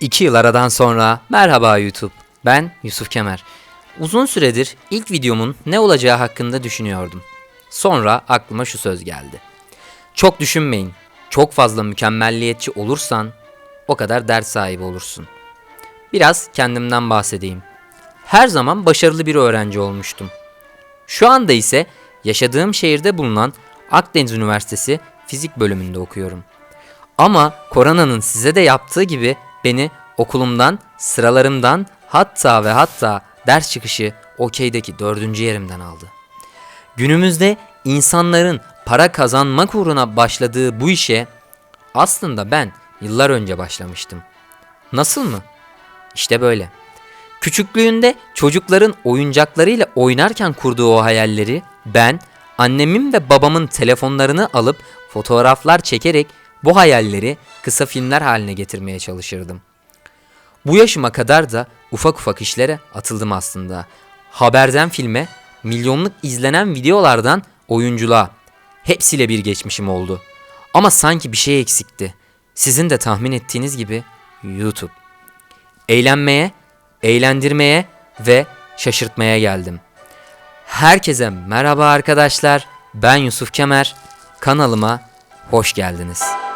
İki yıl aradan sonra merhaba YouTube. Ben Yusuf Kemer. Uzun süredir ilk videomun ne olacağı hakkında düşünüyordum. Sonra aklıma şu söz geldi. Çok düşünmeyin. Çok fazla mükemmelliyetçi olursan o kadar dert sahibi olursun. Biraz kendimden bahsedeyim. Her zaman başarılı bir öğrenci olmuştum. Şu anda ise yaşadığım şehirde bulunan Akdeniz Üniversitesi fizik bölümünde okuyorum. Ama koronanın size de yaptığı gibi beni okulumdan, sıralarımdan hatta ve hatta ders çıkışı okeydeki dördüncü yerimden aldı. Günümüzde insanların para kazanmak uğruna başladığı bu işe aslında ben yıllar önce başlamıştım. Nasıl mı? İşte böyle. Küçüklüğünde çocukların oyuncaklarıyla oynarken kurduğu o hayalleri ben annemin ve babamın telefonlarını alıp fotoğraflar çekerek bu hayalleri kısa filmler haline getirmeye çalışırdım. Bu yaşıma kadar da ufak ufak işlere atıldım aslında. Haberden filme, milyonluk izlenen videolardan oyunculuğa. Hepsiyle bir geçmişim oldu. Ama sanki bir şey eksikti. Sizin de tahmin ettiğiniz gibi YouTube. Eğlenmeye, eğlendirmeye ve şaşırtmaya geldim. Herkese merhaba arkadaşlar. Ben Yusuf Kemer. Kanalıma hoş geldiniz.